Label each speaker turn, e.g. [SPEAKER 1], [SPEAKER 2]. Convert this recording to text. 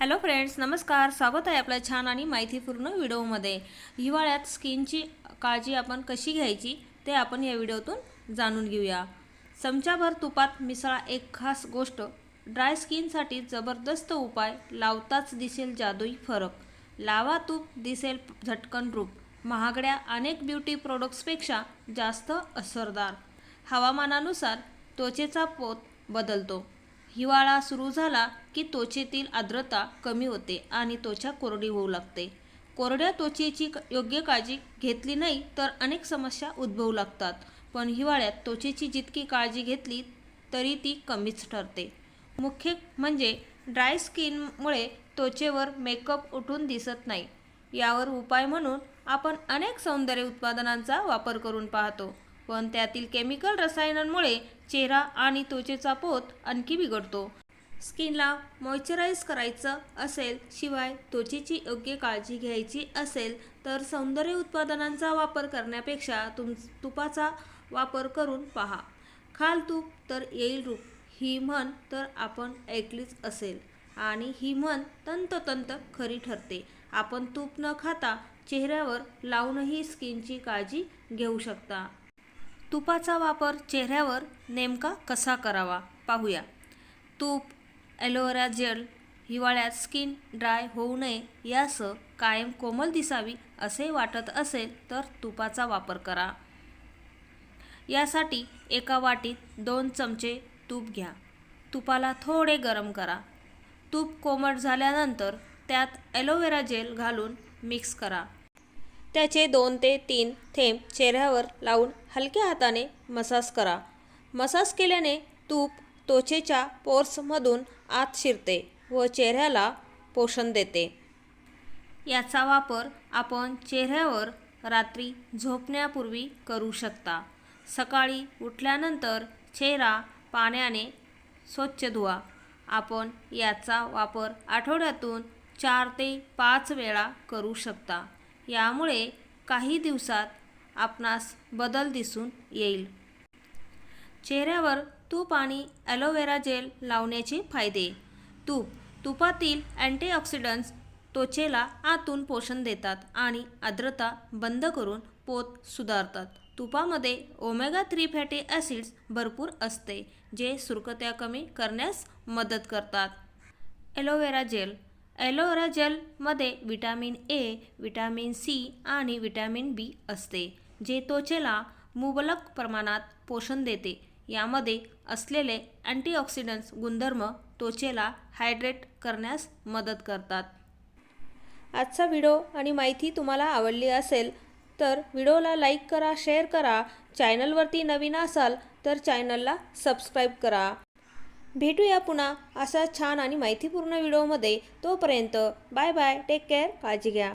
[SPEAKER 1] Hello friends नमस्कार. स्वागत आहे आपल्या छान आणि माहितीपूर्ण व्हिडिओमध्ये. हिवाळ्यात स्किनची काळजी आपण कशी घ्यायची ते आपण या व्हिडिओतून जाणून घेऊया. चमच्याभर तुपात मिसळा एक खास गोष्ट. ड्राय स्किनसाठी जबरदस्त उपाय लावताच दिसेल जादुई फरक. लावा तूप दिसेल झटकन रूप. महागड्या अनेक ब्युटी प्रोडक्ट्सपेक्षा जास्त असरदार. हवामानानुसार त्वचेचा पोत बदलतो. हिवाळा सुरू झाला की त्वचेतील आर्द्रता कमी होते आणि त्वचा कोरडी होऊ लागते. कोरड्या त्वचेची योग्य काळजी घेतली नाही तर अनेक समस्या उद्भवू लागतात. पण हिवाळ्यात त्वचेची जितकी काळजी घेतली तरी ती कमीच ठरते. मुख्य म्हणजे ड्राय स्किनमुळे त्वचेवर मेकअप उठून दिसत नाही. यावर उपाय म्हणून आपण अनेक सौंदर्य उत्पादनांचा वापर करून पाहतो. पण त्यातील केमिकल रसायनांमुळे चेहरा आणि त्वचेचा पोत आणखी बिघडतो. स्किनला मॉइश्चराईज करायचं असेल शिवाय त्वचेची योग्य काळजी घ्यायची असेल तर सौंदर्य उत्पादनांचा वापर करण्यापेक्षा तुम तुपाचा वापर करून पहा. खाल तूप तर येईल रूप ही म्हण तर आपण ऐकलीच असेल. आणि ही म्हण तंतोतंत खरी ठरते. आपण तूप न खाता चेहऱ्यावर लावूनही स्किनची काळजी घेऊ शकता. तुपाचा वापर चेहऱ्यावर नेमका कसा करावा? पाहूया. तूप ॲलोवेरा जेल हिवाळ्यात स्किन ड्राय होऊ नये यासह कायम कोमल दिसावी असे वाटत असेल तर तुपाचा वापर करा. यासाठी एका वाटीत दोन चमचे तूप घ्या. तुपाला थोडे गरम करा. तूप कोमट झाल्यानंतर त्यात ॲलोवेरा जेल घालून मिक्स करा. त्याचे दोन ते तीन थेंब चेहऱ्यावर लावून हलक्या हाताने मसाज करा. मसाज केल्याने तूप त्वचेच्या पोर्समधून आत शिरते व चेहऱ्याला पोषण देते. याचा वापर आपण चेहऱ्यावर रात्री झोपण्यापूर्वी करू शकता. सकाळी उठल्यानंतर चेहरा पाण्याने स्वच्छ धुवा. आपण याचा वापर आठवड्यातून चार ते पाच वेळा करू शकता. यामुळे काही दिवसात आपणास बदल दिसून येईल. चेहऱ्यावर तूप आणि ॲलोवेरा जेल लावण्याचे फायदे. तूप तुपातील अँटीऑक्सिडंट्स त्वचेला आतून पोषण देतात आणि आर्द्रता बंद करून पोत सुधारतात. तुपामध्ये ओमेगा थ्री फॅटी ॲसिड्स भरपूर असते जे सुरकत्या कमी करण्यास मदत करतात. Aloe vera gel aloe vera जेलमध्ये विटॅमिन ए विटॅमिन सी आणि विटॅमिन बी असते जे त्वचेला मुबलक प्रमाणात पोषण देते. यामध्ये असलेले अँटीऑक्सिडंट्स गुणधर्म त्वचेला हायड्रेट करण्यास मदत करतात. आजचा व्हिडिओ आणि माहिती तुम्हाला आवडली असेल तर व्हिडिओला लाईक करा शेअर करा चॅनलवरती नवीन असाल तर चॅनलला सबस्क्राईब करा. भेटूया पुन्हा असा छान आणि माहितीपूर्ण व्हिडिओमध्ये तोपर्यंत बाय बाय टेक केअर काळजी घ्या.